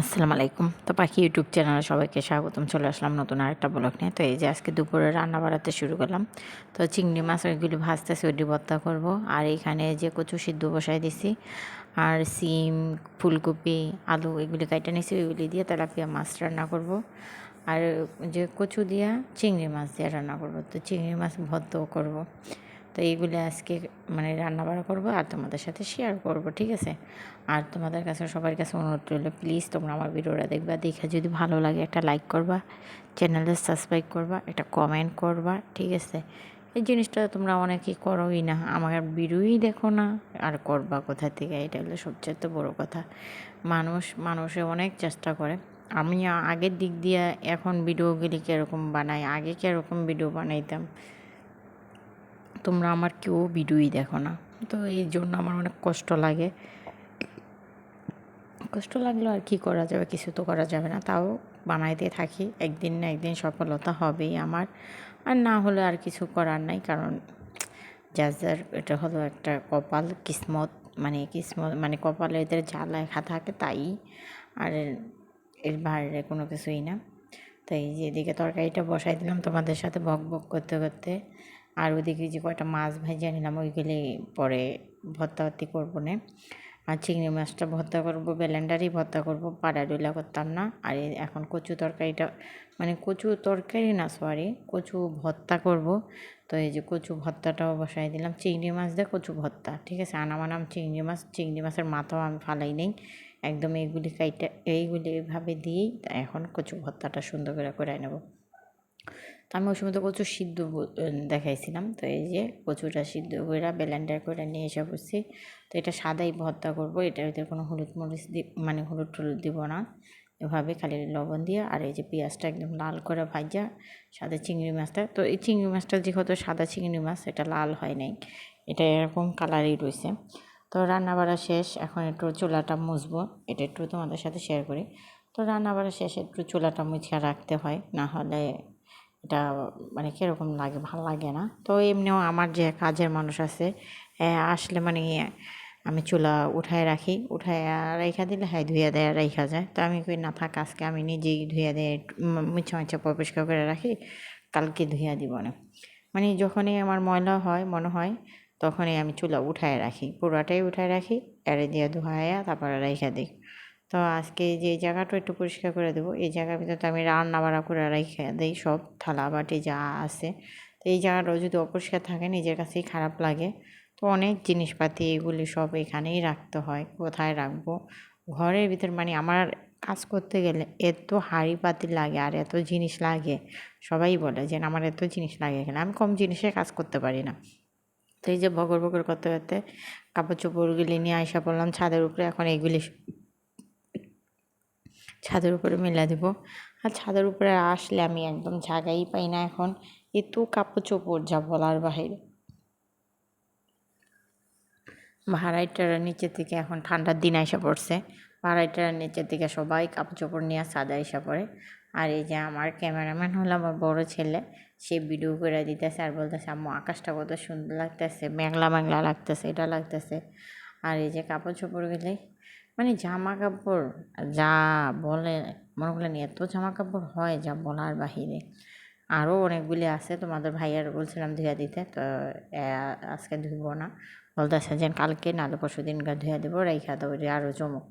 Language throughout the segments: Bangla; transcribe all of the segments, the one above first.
আসসালামু আলাইকুম। তো পাখি ইউটিউব চ্যানেলে সবাইকে স্বাগতম। চলে আসলাম নতুন আরেকটা ব্লগ নিয়ে। তো এই যে আজকে দুপুরে রান্না বাড়াতে শুরু করলাম। তো চিংড়ি মাছ ওইগুলি ভাজতেছি ওইটি ভর্তা করব। আর এখানে যে কচু সিদ্ধ বসাই দিছি, আর সিম, ফুলকপি, আলু এগুলি কাইটা নিছি, ওইগুলি দিয়ে তেলাপিয়া মাছ রান্না করব। আর যে কচু দিয়া চিংড়ি মাছ দিয়ে রান্না করব। তো চিংড়ি মাছ ভর্তাও করব। তো এইগুলো আজকে মানে রান্না বাড়া করব আর তোমাদের সাথে শেয়ার করব, ঠিক আছে? আর তোমাদের কাছে, সবার কাছে অনুরোধ রইল প্লিজ তোমরা আমার ভিডিওটা দেখবা, দেখে যদি ভালো লাগে একটা লাইক করবা চ্যানেলে সাবস্ক্রাইব করবা, একটা কমেন্ট করবা, ঠিক আছে? এই জিনিসটা তোমরা অনেকেই করোই না, আমার ভিডিওই দেখো না, আর করবা কোথা থেকে? এটা হলো সবচেয়ে বড় কথা। মানুষ, মানুষে অনেক চেষ্টা করে। আমি আগের দিক দিয়ে এখন ভিডিওগুলি কীরকম বানাই, আগে কীরকম ভিডিও বানাইতাম? তোমরা আমার কেউ ভিডিওই দেখো না। তো এই জন্য আমার অনেক কষ্ট লাগে। কষ্ট লাগলেও আর কি করা যাবে? কিছু তো করা যাবে না। তাও বানাইতে থাকি। একদিন না একদিন সফলতা হবেই আমার। আর না হলে আর কিছু করার নাই। কারণ যার যার এটা হলো একটা কপাল, কিসমত মানে কিসমত মানে কপালে এদের যা লেখা থাকে তাই। আর এর বাইরে কোনো কিছুই না। তো এই যে এদিকে তরকারিটা বসাই দিলাম তোমাদের সাথে বক বক করতে করতে। আর ওদিকে যে কয়টা মাছ ভাজি আনিলাম ওইগুলি পরে ভর্তা ভর্তি করব না। আর চিংড়ি মাছটা ভর্তা করব, ব্লেন্ডারই ভর্তা করব পাড়া ডুলা করতাম না। আর এখন কচু তরকারিটা মানে কচু তরকারি না সরি কচু ভর্তা করব। তো এই যে কচু ভর্তাটাও বসাই দিলাম। চিংড়ি মাছ দিয়ে কচু ভর্তা, ঠিক আছে? আনামানাম চিংড়ি মাছ, চিংড়ি মাছের মাথাও আমি ফালাই নেই। একদম এইগুলি কাইটা, এইগুলি এইভাবে দিয়েই এখন কচু ভর্তাটা সুন্দর করে করে নেব। তো আমি ওই সময় তো কচু সিদ্ধ দেখাইছিলাম। তো এই যে কচুটা সিদ্ধ করে ব্লেন্ডার করে নিয়ে এসে বসছি। তো এটা সাদাই ভর্তা করব, এটার ভিতরে কোনো হলুদ মরিচ দি মানে হলুদ টলুদ দিব না। এভাবে খালি লবণ দিয়ে, আর এই যে পেঁয়াজটা একদম লাল করে ভাজা, সাদা চিংড়ি মাছটা। তো এই চিংড়ি মাছটা যেহেতু সাদা চিংড়ি মাছ, এটা লাল হয় নাই। এটা এরকম কালারই রয়েছে তো রান্না বাড়া শেষ, এখন একটু চুলাটা মুছবো। এটা একটু তোমাদের সাথে শেয়ার করি। তো রান্না বাড়া শেষ একটু চুলাটা মুছিয়ে রাখতে হয়, না হলে এটা মানে কীরকম লাগে, ভালো লাগে না? তো এমনিও আমার যে কাজের মানুষ আছে আসলে মানে আমি চুলা উঠায় রাখি, উঠায় রেখা দিলে হ্যাঁ ধুয়ে দেয় রেখা যায়। তো আমি কই, না থাক, আজকে আমি নিজেই ধুয়ে দেয় মিছা মিছা পরিষ্কার করে রাখি, কালকে ধুয়ে দিব না। মানে যখনই আমার ময়লা হয়, মনে হয়, তখনই আমি চুলা উঠায় রাখি, পুরাটাই উঠায় রাখি, এড়ে দিয়ে ধোয়া তারপরে রেখা দিই। তো আজকে যে জায়গাটা একটু পরিষ্কার করে দেবো, এই জায়গার ভিতরে তো আমি রান্না বাড়া করে রেখে দিই সব থালা বাটি যা আছে। তো এই জায়গাটাও যদি অপরিষ্কার থাকে, নিজের কাছেই খারাপ লাগে। তো অনেক জিনিসপাতি এগুলি সব এখানেই রাখতে হয়, কোথায় রাখব? ঘরের ভিতর মানে আমার কাজ করতে গেলে এত হাড়ি পাতি লাগে আর এত জিনিস লাগে, সবাই বলে যে আমার এত জিনিস লাগে এখানে, আমি কম জিনিসে কাজ করতে পারি না। তো এই যে বগর বগর করতে করতে কাপড় চোপড়গুলি নিয়ে আসা পড়লাম, ছাদের উপরে এখন এইগুলি ছাদের উপরে মেলা দেবো। আর ছাদের উপরে আসলে আমি একদম জায়গাই পাই না এখন। এত কাপড় চোপড় যা বলার বাহিরে। ভাড়াইটার নিচের থেকে এখন ঠান্ডার দিন এসে পড়ছে। ভাড়াইটার নিচের থেকে সবাই কাপড় চোপড় নিয়ে সাদা এসে পড়ে। আর এই যে আমার ক্যামেরাম্যান হলো আমার বড় ছেলে, সে ভিডিও করে দিতেছে আর বলতেছে, আম্মু, আকাশটা কত সুন্দর লাগতেছে মেঘলা মেঘলা লাগতেছে, এটা লাগতেছে। আর এই যে কাপড় চোপড়গুলি মানে জামা কাপড় যা বলে, মনে করলেন এত জামা কাপড় হয় যা বলার বাহিরে। আরও অনেকগুলি আছে, তোমাদের ভাইয়ার বলছিলাম ধুয়ে দিতে, তো আজকে ধুব না। বলতেছে যে কালকে, নাহলে পরশু দিন ধুয়ে দেবো রেখা দেবো যে আরও চমক।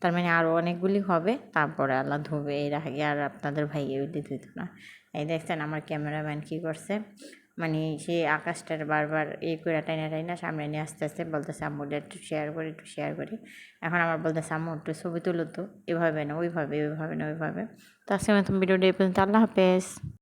তার মানে আরও অনেকগুলি হবে, তারপরে আল্লাহ ধুবে, এর আগে আর আপনাদের ভাইয়া ওই দিত না। এই দেখছেন আমার ক্যামেরাম্যান কী করছে। মানে সে আকাশটার বারবার এই করে টাইনা টাইনা সামনে নিয়ে আস্তে আসতে বলতেছে, আম্মু একটু শেয়ার করি, একটু শেয়ার করি। এখন আমার বলতেছে, আম্মু, একটু ছবি তুলো তো। এভাবে না, ওইভাবে ওইভাবে না, ওইভাবে। তো আজকে মতন ভিডিওটা এই পর্যন্ত। আল্লাহ হাফেজ।